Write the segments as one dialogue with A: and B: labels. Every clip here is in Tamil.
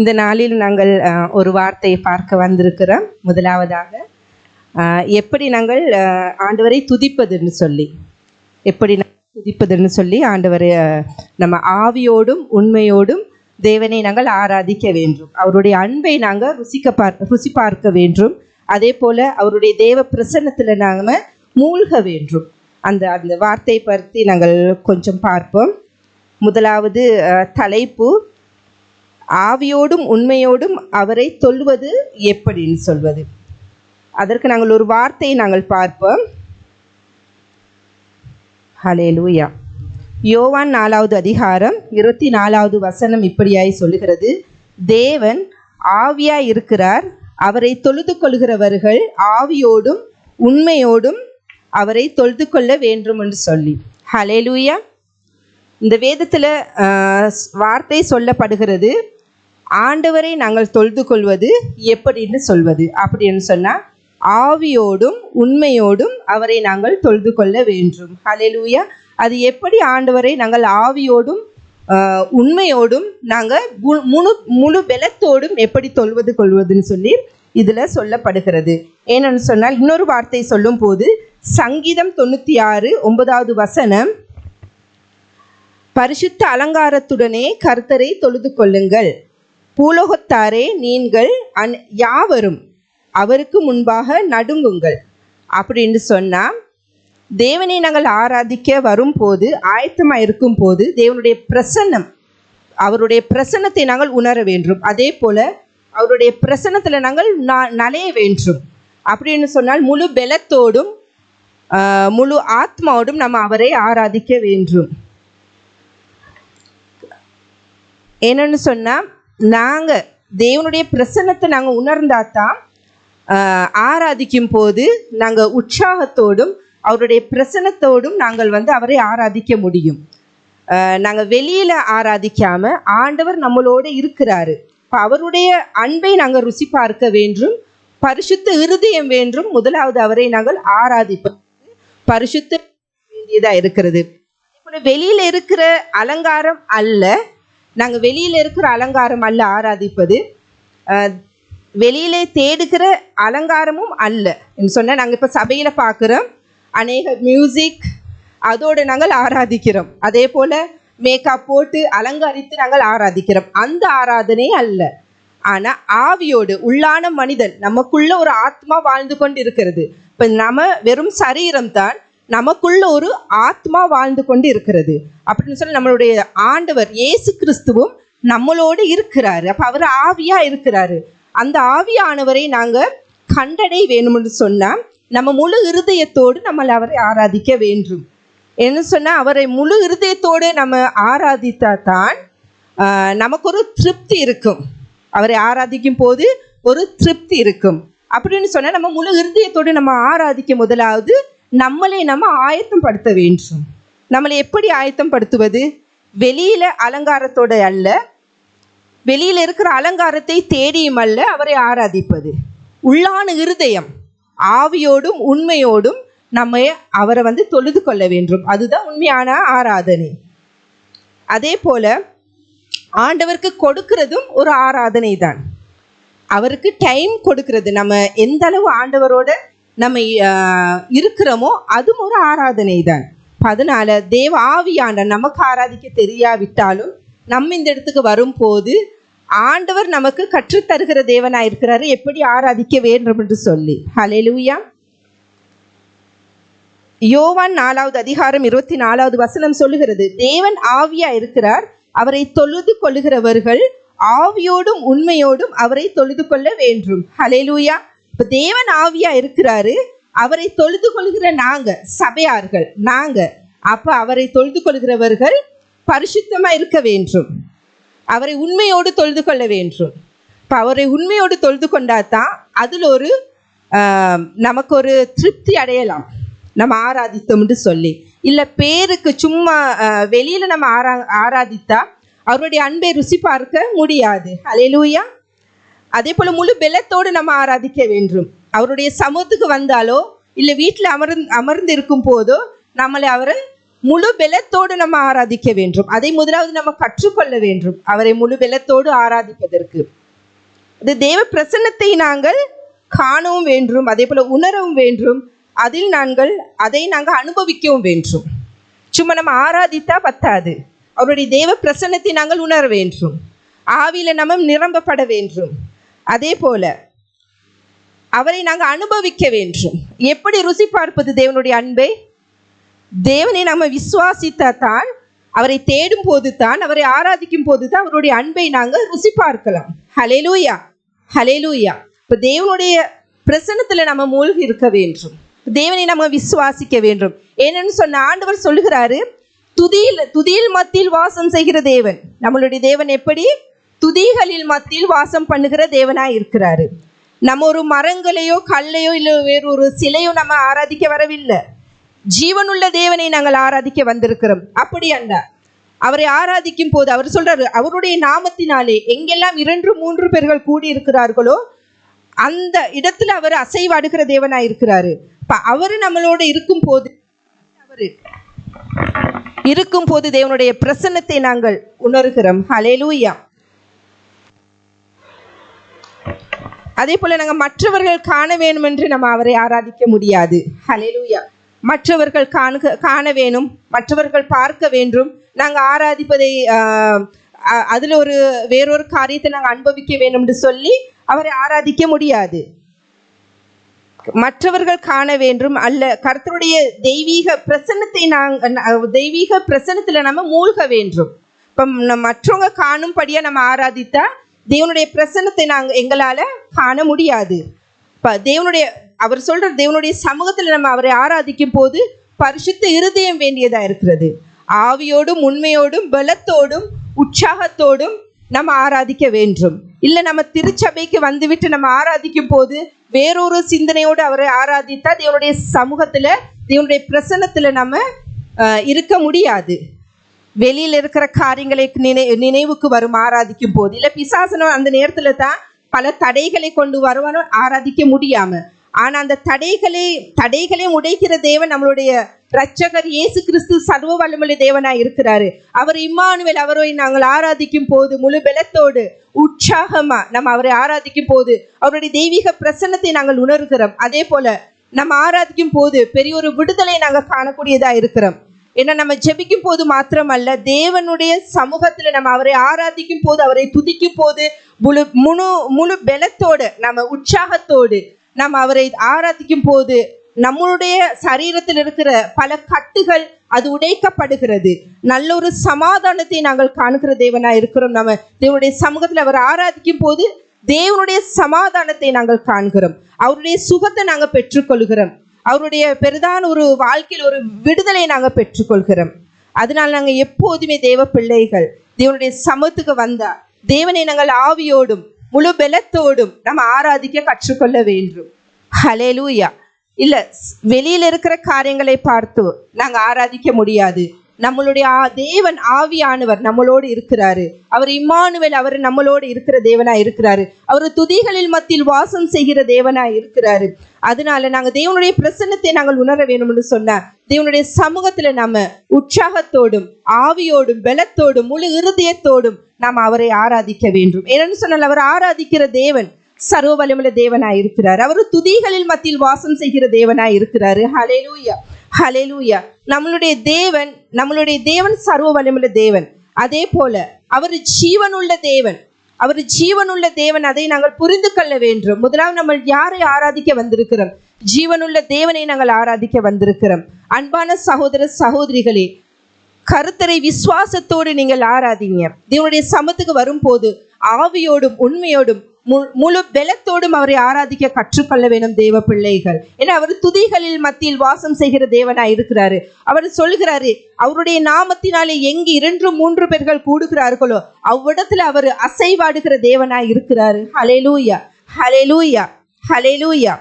A: இந்த நாளில் நாங்கள் ஒரு வார்த்தையை பார்க்க வந்திருக்கிறோம். முதலாவதாக எப்படி நாங்கள் ஆண்டவரை துதிப்பதுன்னு சொல்லி. எப்படி நாங்கள் துதிப்பதுன்னு சொல்லி ஆண்டவரை நம்ம ஆவியோடும் உண்மையோடும் தேவனை நாங்கள் ஆராதிக்க வேண்டும். அவருடைய அன்பை நாங்கள் ருசிக்க பார் ருசி பார்க்க வேண்டும். அதே போல் அவருடைய தேவ பிரசன்னத்தில் நாங்கள் மூழ்க வேண்டும். அந்த அந்த வார்த்தை பற்றி நாங்கள் கொஞ்சம் பார்ப்போம். முதலாவது தலைப்பு ஆவியோடும் உண்மையோடும் அவரை சொல்வது எப்படின்னு சொல்வது. அதற்கு நாங்கள் ஒரு வார்த்தையை நாங்கள் பார்ப்போம். ஹலே லூயா யோவான் நாலாவது அதிகாரம் இருபத்தி நாலாவது வசனம் இப்படியாய் சொல்லுகிறது. தேவன் ஆவியாய் இருக்கிறார். அவரை தொழுது கொள்கிறவர்கள் ஆவியோடும் உண்மையோடும் அவரை தொழுது கொள்ள வேண்டும் என்று சொல்லி. ஹலேலூயா இந்த வேதத்தில் வார்த்தை சொல்லப்படுகிறது. ஆண்டவரை நாங்கள் தொழுது கொள்வது எப்படின்னு சொல்வது? அப்படின்னு சொன்னால் ஆவியோடும் உண்மையோடும் அவரை நாங்கள் தொழுது கொள்ள வேண்டும். ஹalleluya. அது எப்படி ஆண்டவரை நாங்கள் ஆவியோடும் உண்மையோடும் நாங்கள் முழு முழு பலத்தோடும் எப்படி தொழுவது கொள்வதுன்னு சொல்லி இதில் சொல்லப்படுகிறது. ஏன்னு சொன்னால் இன்னொரு வார்த்தை சொல்லும் போது சங்கீதம் தொண்ணூற்றி ஆறு ஒன்பதாவது வசனம் பரிசுத்த அலங்காரத்துடனே கர்த்தரை தொழுது கொள்ளுங்கள். பூலோகத்தாரே நீங்கள் அன் யாவரும் அவருக்கு முன்பாக நடுங்குங்கள். அப்படின்னு சொன்னால் தேவனை நாங்கள் ஆராதிக்க வரும்போது ஆயத்தமாக இருக்கும் போது தேவனுடைய பிரசன்னம் அவருடைய பிரசன்னத்தை நாங்கள் உணர வேண்டும். அதே போல் அவருடைய பிரசன்னத்தில் நாங்கள் ந- நனைய வேண்டும். அப்படின்னு சொன்னால் முழு பலத்தோடும் முழு ஆத்மாவோடும் நம்ம அவரை ஆராதிக்க வேண்டும். என்னன்னு சொன்னால் நாங்கள் தேவனுடைய பிரசன்னத்தை நாங்கள் உணர்ந்தா தான் ஆராதிக்கும் போது நாங்கள் உற்சாகத்தோடும் அவருடைய பிரசன்னத்தோடும் நாங்கள் வந்து அவரை ஆராதிக்க முடியும். நாங்கள் வெளியில் ஆராதிக்காம ஆண்டவர் நம்மளோட இருக்கிறாரு. இப்போ அவருடைய அன்பை நாங்கள் ருசி பார்க்க வேண்டும் பரிசுத்த இருதயம் வேண்டும் முதலாவது அவரை நாங்கள் ஆராதிப்போம் பரிசுத்த வேண்டியதாக இருக்கிறது. வெளியில் இருக்கிற அலங்காரம் அல்ல நாங்கள் வெளியில் இருக்கிற அலங்காரம் அல்ல ஆராதிப்பது. வெளியிலே தேடுகிற அலங்காரமும் அல்ல. சொன்னால் நாங்கள் இப்போ சபையில் பார்க்குறோம் அநேக மியூசிக் அதோடு நாங்கள் ஆராதிக்கிறோம். அதே போல் மேக்கப் போட்டு அலங்கரித்து நாங்கள் ஆராதிக்கிறோம். அந்த ஆராதனை அல்ல. ஆனால் ஆவியோடு உள்ளான மனிதன் நமக்குள்ள ஒரு ஆத்மா வாழ்ந்து கொண்டு இருக்கிறது இப்போ நம்ம வெறும் சரீரம் தான் நமக்குள்ள ஒரு ஆத்மா வாழ்ந்து கொண்டு இருக்கிறது அப்படின்னு சொல்லி நம்மளுடைய ஆண்டவர் இயேசு கிறிஸ்துவும் நம்மளோடு இருக்கிறாரு. அப்போ அவர் ஆவியா இருக்கிறாரு. அந்த ஆவியானவரை நாங்கள் கண்டடை வேணும்னு சொன்னால் நம்ம முழு இருதயத்தோடு நம்மளை அவரை ஆராதிக்க வேண்டும். என்ன சொன்னால் அவரை முழு இருதயத்தோடு நம்ம ஆராதித்தா தான் நமக்கு ஒரு திருப்தி இருக்கும். அவரை ஆராதிக்கும் போது ஒரு திருப்தி இருக்கும். அப்படின்னு சொன்னால் நம்ம முழு இருதயத்தோடு நம்ம ஆராதிக்க முதலாவது நம்மளை நம்ம ஆயத்தம் படுத்த வேண்டும் நம்மளை எப்படி ஆயத்தம் படுத்துவது வெளியில அலங்காரத்தோட அல்ல வெளியில் இருக்கிற அலங்காரத்தை தேடியும் அல்ல அவரை ஆராதிப்பது. உள்ளான இருதயம் ஆவியோடும் உண்மையோடும் நம்ம அவரை வந்து தொழுது கொள்ள வேண்டும். அதுதான் உண்மையான ஆராதனை. அதே போல ஆண்டவருக்கு கொடுக்கிறதும் ஒரு ஆராதனை தான் அவருக்கு டைம் கொடுக்கிறது. நம்ம எந்த அளவு ஆண்டவரோட நம்ம இருக்கிறோமோ அதுவும் ஒரு ஆராதனை தான் அதனால தேவ ஆவியான நமக்கு ஆராதிக்க தெரியாவிட்டாலும் நம்ம இந்த இடத்துக்கு வரும்போது ஆண்டவர் நமக்கு கற்றுத்தருகிற தேவனாக இருக்கிறாரு. எப்படி ஆராதிக்க வேண்டும் என்று சொல்லி. ஹலெலுயா யோவான் நாலாவது அதிகாரம் இருபத்தி நாலாவது வசனம் சொல்லுகிறது. தேவன் ஆவியா இருக்கிறார். அவரை தொழுது கொள்ளுகிறவர்கள் ஆவியோடும் உண்மையோடும் அவரை தொழுது கொள்ள வேண்டும். ஹலெலுயா இப்ப தேவன் ஆவியா இருக்கிறாரு. அவரை தொழுது கொள்கிற நாங்க சபையார்கள் நாங்க. அப்ப அவரை தொழுது கொள்கிறவர்கள் பரிசுத்தமா இருக்க வேண்டும். அவரை உண்மையோடு தொழுது கொள்ள வேண்டும். இப்போ அவரை உண்மையோடு தொழுது கொண்டாதான் அதில் ஒரு நமக்கு ஒரு திருப்தி அடையலாம். நம்ம ஆராதித்தோம்னு சொல்லி. இல்லை பேருக்கு சும்மா வெளியில் நம்ம ஆரா ஆராதித்தா அவருடைய அன்பை ருசி பார்க்க முடியாது. அலையிலூயா அதே போல் முழு பெலத்தோடு நம்ம ஆராதிக்க வேண்டும். அவருடைய சமூகத்துக்கு வந்தாலோ இல்லை வீட்டில் அமர்ந்து அமர்ந்து இருக்கும் போதோ நம்மளை அவரை முழு பெலத்தோடு நம்ம ஆராதிக்க வேண்டும். அதை முதலாவது நம்ம கற்றுக்கொள்ள வேண்டும். அவரை முழு பெலத்தோடு ஆராதிப்பதற்கு. இது தேவ பிரசன்னத்தை நாங்கள் காணவும் வேண்டும் அதே போல உணரவும் வேண்டும். அதில் நாங்கள் அதை நாங்கள் அனுபவிக்கவும் வேண்டும். சும்மா நம்ம ஆராதித்தா பத்தாது. அவருடைய தேவ பிரசன்னத்தை நாங்கள் உணர வேண்டும். ஆவியில நம்ம நிரம்பப்பட வேண்டும். அதே போல அவரை நாங்கள் அனுபவிக்க வேண்டும். எப்படி ருசி பார்ப்பது தேவனுடைய அன்பை? தேவனை நம்ம விசுவாசித்தான் அவரை தேடும் போது தான் அவரை ஆராதிக்கும் போது தான் அவருடைய அன்பை நாங்கள் ருசி பார்க்கலாம். ஹலேலூயா ஹலேலூயா இப்போ தேவனுடைய பிரசனத்தில் நம்ம மூழ்கி இருக்க வேண்டும். தேவனை நம்ம விசுவாசிக்க வேண்டும். ஏன்னு சொன்ன ஆண்டவர் சொல்லுகிறாரு துதியில் துதியில் மத்தியில் வாசம் செய்கிற தேவன். நம்மளுடைய தேவன் எப்படி? துதிகளில் மத்தியில் வாசம் பண்ணுகிற தேவனாய் இருக்கிறாரு. நம்ம ஒரு மரங்களையோ கல்லையோ இல்லை வேறொரு சிலையோ நம்ம ஆராதிக்க வரவில்லை. ஜீவனுள்ள தேவனை நாங்கள் ஆராதிக்க வந்திருக்கிறோம். அப்படி அல்ல. அவரை ஆராதிக்கும் போது அவர் சொல்றாரு அவருடைய நாமத்தினாலே எங்கெல்லாம் இரண்டு மூன்று பேர்கள் கூடி இருக்கிறார்களோ அந்த இடத்துல அவர் அசைவாடுகிற தேவனா இருக்கிறாரு. இப்ப அவரு நம்மளோட இருக்கும் போது அவரு இருக்கும் போது தேவனுடைய பிரசன்னத்தை நாங்கள் உணர்கிறோம். ஹலேலூயா அதே போல நாங்கள் மற்றவர்கள் காண வேண்டும் என்று நம்ம அவரை ஆராதிக்க முடியாது. ஹலேலூயா மற்றவர்கள் காணுக காண வேணும் மற்றவர்கள் பார்க்க வேண்டும். நாங்கள் ஆராதிப்பதை அதுல ஒரு வேறொரு காரியத்தை நாங்கள் அனுபவிக்க வேண்டும் என்று சொல்லி அவரை ஆராதிக்க முடியாது. மற்றவர்கள் காண வேண்டும் அல்ல கர்த்தருடைய தெய்வீக பிரசன்னத்தை நாங்கள் தெய்வீக பிரசன்னத்துல நம்ம மூழ்க வேண்டும். இப்போ மற்றவங்க காணும்படியா நம்ம ஆராதித்தா தேவனுடைய பிரசன்னத்தை நாங்கள் எங்களால் காண முடியாது. இப்போ தேவனுடைய அவர் சொல்ற தேவனுடைய சமூகத்தில் நம்ம அவரை ஆராதிக்கும் போது பரிசுத்த இருதயம் வேண்டியதா இருக்கிறது. ஆவியோடும் உண்மையோடும் பலத்தோடும் உற்சாகத்தோடும் நம்ம ஆராதிக்க வேண்டும். இல்லை நம்ம திருச்சபைக்கு வந்துவிட்டு நம்ம ஆராதிக்கும் போது வேறொரு சிந்தனையோடு அவரை ஆராதித்தா தேவனுடைய சமூகத்தில் தேவனுடைய பிரசன்னத்தில் நம்ம இருக்க முடியாது. வெளியில் இருக்கிற காரியங்களை நினை நினைவுக்கு வரும் ஆராதிக்கும் போது. இல்லை பிசாசனம் அந்த நேரத்தில் தான் பல தடைகளை கொண்டு வருவானோ ஆராதிக்க முடியாம. ஆனால் அந்த தடைகளை தடைகளை உடைக்கிற தேவன் நம்மளுடைய ரட்சகர் இயேசு கிறிஸ்து சர்வ வல்லமொழி தேவனாக இருக்கிறாரு. அவர் இம்மானுவேல் அவரை நாங்கள் ஆராதிக்கும் போது முழு பலத்தோடு உற்சாகமா நம்ம அவரை ஆராதிக்கும் போது அவருடைய தெய்வீக பிரசன்னத்தை நாங்கள் உணர்கிறோம். அதே போல நம்ம ஆராதிக்கும் போது பெரிய ஒரு விடுதலை நாங்கள் காணக்கூடியதா இருக்கிறோம். ஏன்னா நம்ம ஜெபிக்கும் போது மாத்திரமல்ல தேவனுடைய சமூகத்தில் நம்ம அவரை ஆராதிக்கும் போது அவரை துதிக்கும் போது முழு முழு முழு பலத்தோடு நம்ம உற்சாகத்தோடு நம்ம அவரை ஆராதிக்கும் போது நம்மளுடைய சரீரத்தில் இருக்கிற பல கட்டுகள் அது உடைக்கப்படுகிறது. நல்ல ஒரு சமாதானத்தை நாங்கள் காணுகிற தேவனா இருக்கிறோம். நம்ம தேவனுடைய சமூகத்தில் அவர் ஆராதிக்கும் போது தேவனுடைய சமாதானத்தை நாங்கள் காண்கிறோம். அவருடைய சுகத்தை நாங்கள் பெற்றுக்கொள்கிறோம் அவருடைய பெரிதான ஒரு வாழ்க்கையில் ஒரு விடுதலையை நாங்கள் பெற்றுக்கொள்கிறோம். அதனால் நாங்கள் எப்போதுமே தேவ பிள்ளைகள் தேவனுடைய சமத்துக்கு வந்தா தேவனை நாங்கள் ஆவியோடும் முழு பலத்தோடும் நம்ம ஆராதிக்க கற்றுக்கொள்ள வேண்டும். ஹலே லூயா ஸ்- வெளியில் இருக்கிற காரியங்களை பார்த்து நாங்கள் ஆராதிக்க முடியாது. நம்மளுடைய தேவன் ஆவியானவர் நம்மளோடு இருக்கிறாரு. அவர் இம்மானுவேல் அவர் நம்மளோடு இருக்கிற தேவனா இருக்கிறாரு. அவர் துதிகளில் மத்தியில் வாசம் செய்கிற தேவனா இருக்கிறாரு. அதனால நாங்க தேவனுடைய பிரசன்னத்தை நாங்கள் உணர வேணும்னு சொன்ன தேவனுடைய சமூகத்துல நம்ம உற்சாகத்தோடும் ஆவியோடும் பலத்தோடும் முழு இருதயத்தோடும் நாம் அவரை ஆராதிக்க வேண்டும். ஏன்னு சொன்னால் அவர் ஆராதிக்கிற தேவன் சர்வபலமுள்ள தேவனாய் இருக்கிறார். அவர் துதிகளில் மத்தியில் வாசம் செய்கிற தேவனாய் இருக்கிறாரு. ஹலேலூயா ஹலேலூயா நம்மளுடைய தேவன் நம்மளுடைய தேவன் சர்வ தேவன். அதே போல அவர் ஜீவனுள்ள தேவன். அவர் ஜீவனுள்ள தேவன் அதை நாங்கள் புரிந்து கொள்ள வேண்டும். முதலாவது நம்ம யாரை ஆராதிக்க வந்திருக்கிறோம்? ஜீவனுள்ள தேவனை நாங்கள் ஆராதிக்க வந்திருக்கிறோம். அன்பான சகோதர சகோதரிகளே கருத்தரை விசுவாசத்தோடு நீங்கள் ஆராதிங்க. தேவனுடைய சமத்துக்கு வரும்போது ஆவியோடும் உண்மையோடும் முழு பலத்தோடும் அவரை ஆராதிக்க கற்றுக்கொள்ள வேணும் தேவ பிள்ளைகள். ஏன்னா அவர் துதிகளில் மத்தியில் வாசம் செய்கிற தேவனாய் இருக்கிறாரு. அவர் சொல்கிறாரு அவருடைய நாமத்தினாலே எங்கு இரண்டு மூன்று பேர்கள் கூடுகிறார்களோ அவ்விடத்துல அவர் அசைவாடுகிற தேவனாய் இருக்கிறாரு. ஹலேலூயா ஹலேலூயா ஹலேலூயா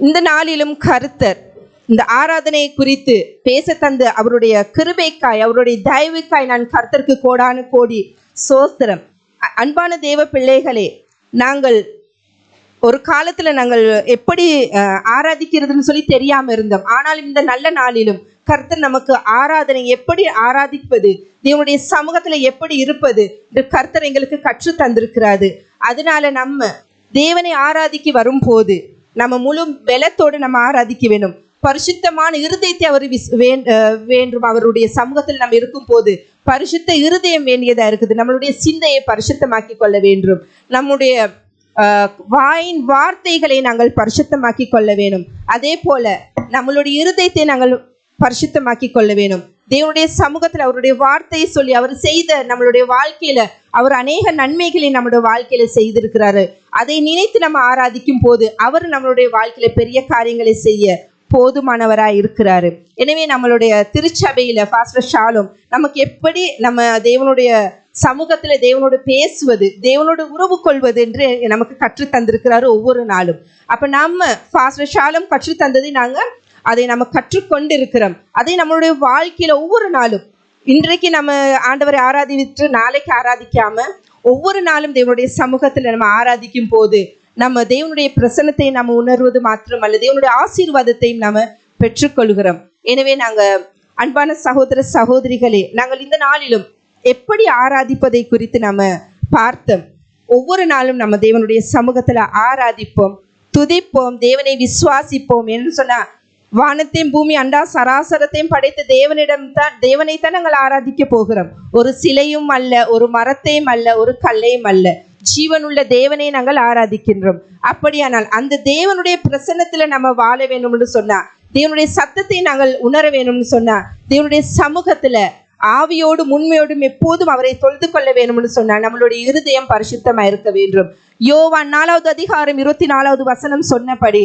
A: இந்த நாளிலும் கருத்தர் இந்த ஆராதனை குறித்து பேச தந்த அவருடைய கிருபைக்காய் அவருடைய தயவுக்காய் நான் கர்த்தருக்கு கோடானு கோடி சோஸ்திரம். அன்பான தேவ பிள்ளைகளே நாங்கள் ஒரு காலத்துல நாங்கள் எப்படி ஆராதிக்கிறதுன்னு சொல்லி தெரியாம இருந்தோம். ஆனாலும் இந்த நல்ல நாளிலும் கர்த்தர் நமக்கு ஆராதனை எப்படி ஆராதிப்பது தேவனுடைய சமூகத்துல எப்படி இருப்பது என்று கர்த்தர் எங்களுக்கு கற்று தந்திருக்கிறாரு. அதனால நம்ம தேவனை ஆராதிக்க வரும்போது நம்ம முழு பலத்தோடு நம்ம ஆராதிக்க வேணும் பரிசுத்தமான இருதயத்தை அவர் விஸ் வேண்டும். அவருடைய சமூகத்தில் நம்ம இருக்கும் போது பரிசுத்த இருதயம் வேண்டியதா இருக்குது. நம்மளுடைய சிந்தையை பரிசுத்தமாக்கி கொள்ள வேண்டும். நம்முடைய வாயின் வார்த்தைகளை நாங்கள் பரிசுத்தமாக்கி கொள்ள வேணும் அதே போல நம்மளுடைய இருதயத்தை நாங்கள் பரிசுத்தமாக்கி கொள்ள வேணும் தேவனுடைய சமூகத்தில் அவருடைய வார்த்தையை சொல்லி அவர் செய்த நம்மளுடைய வாழ்க்கையில அவர் அநேக நன்மைகளை நம்மளுடைய வாழ்க்கையில செய்திருக்கிறாரு. அதை நினைத்து நம்ம ஆராதிக்கும் போது அவர் நம்மளுடைய வாழ்க்கையில பெரிய காரியங்களை செய்ய போதுமானவராய் இருக்கிறாரு. எனவே நம்மளுடைய திருச்சபையில பாஸ்டர் ஷாலும் நமக்கு எப்படி நம்ம தேவனுடைய சமூகத்துல தேவனோடு பேசுவது தேவனோடு உறவு கொள்வது என்று நமக்கு கற்று தந்திருக்கிறாரு ஒவ்வொரு நாளும். அப்ப நம்ம பாஸ்டர் ஷாலும் கற்று தந்ததை நாங்க அதை நம்ம கற்றுக்கொண்டு இருக்கிறோம் அதை நம்மளுடைய வாழ்க்கையில ஒவ்வொரு நாளும் இன்றைக்கு நம்ம ஆண்டவரை ஆராதித்து நாளைக்கு ஆராதிக்காம ஒவ்வொரு நாளும் தேவனுடைய சமூகத்துல நம்ம ஆராதிக்கும் போது நம்ம தேவனுடைய பிரசனத்தை நம்ம உணர்வது மாத்திரமல்ல. தேவனுடைய ஆசீர்வாதத்தையும் நாம பெற்றுக்கொள்கிறோம். எனவே நாங்க அன்பான சகோதர சகோதரிகளே நாங்கள் இந்த நாளிலும் எப்படி ஆராதிப்பதை குறித்து நாம் பார்த்தோம். ஒவ்வொரு நாளும் நம்ம தேவனுடைய சமூகத்துல ஆராதிப்போம் துதிப்போம் தேவனை விசுவாசிப்போம் என்று சொன்னா வானத்தையும் பூமி அண்டா சராசரத்தையும் படைத்த தேவனிடம் தான் தேவனை தான் நாங்கள் ஆராதிக்க போகிறோம். ஒரு சிலையும் அல்ல ஒரு மரத்தையும் அல்ல ஒரு கல்லையும் அல்ல. ஜீவனுள்ள தேவனை நாங்கள் ஆராதிக்கின்றோம். அப்படியானால் அந்த தேவனுடைய பிரசன்னத்துல நம்ம வாழ வேணும்னு சொன்னா தேவனுடைய சத்தத்தை நாங்கள் உணர வேணும்னு சொன்னா தேவனுடைய சமூகத்துல ஆவியோடும் உண்மையோடும் எப்போதும் அவரை தொழுது கொள்ள வேணும்னு சொன்னா நம்மளுடைய இருதயம் பரிசுத்தமாக இருக்க வேண்டும். யோவான் நாலாவது அதிகாரம் இருபத்தி நாலாவது வசனம் சொன்னபடி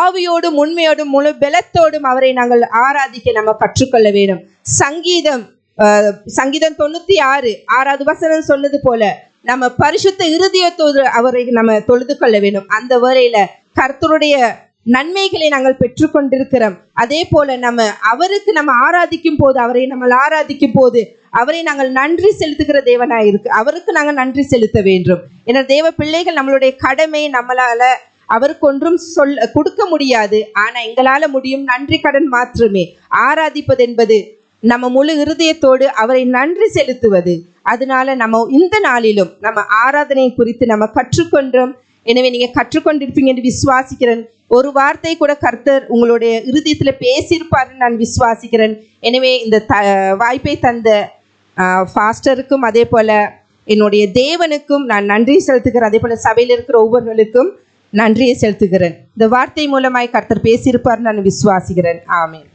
A: ஆவியோடும் உண்மையோடும் முழு பலத்தோடும் அவரை நாங்கள் ஆராதிக்க நம்ம கற்றுக்கொள்ள வேண்டும். சங்கீதம் சங்கீதம் தொண்ணூத்தி ஆறு ஆறாவது வசனம் சொன்னது போல நம்ம பரிசுத்த இருதயத்தோடு அவரை நம்ம தொழுது கொள்ள வேண்டும். அந்த வரையில கர்த்தருடைய நன்மைகளை நாங்கள் பெற்றுக்கொண்டிருக்கிறோம். அதே போல நம்ம அவருக்கு நம்ம ஆராதிக்கும் போது அவரை நம்ம ஆராதிக்கும் போது அவரை நாங்கள் நன்றி செலுத்துகிற தேவனாய் இருக்கு. அவருக்கு நாங்கள் நன்றி செலுத்த வேண்டும். ஏன்னா தேவ பிள்ளைகள் நம்மளுடைய கடமை நம்மளால அவருக்கு ஒன்றும் சொல் கொடுக்க முடியாது. ஆனா எங்களால முடியும் நன்றி கடன் மாத்திரமே. ஆராதிப்பது என்பது நம்ம முழு இருதயத்தோடு அவரை நன்றி செலுத்துவது. அதனால நம்ம இந்த நாளிலும் நம்ம ஆராதனை குறித்து நம்ம கற்றுக்கொண்டோம். எனவே நீங்க கற்றுக்கொண்டிருப்பீங்க என்று விசுவாசிக்கிறேன். ஒரு வார்த்தை கூட கர்த்தர் உங்களுடைய இறுதியத்தில் பேசியிருப்பாருன்னு நான் விசுவாசிக்கிறேன். எனவே இந்த த வாய்ப்பை தந்த ஃபாஸ்டருக்கும் அதே போல என்னுடைய தேவனுக்கும் நான் நன்றி செலுத்துகிறேன். அதே போல சபையில் இருக்கிற ஒவ்வொருவர்களுக்கும் நன்றியை செலுத்துகிறேன். இந்த வார்த்தை மூலமாய் கர்த்தர் பேசியிருப்பார் நான் விசுவாசிக்கிறேன். ஆமேன்.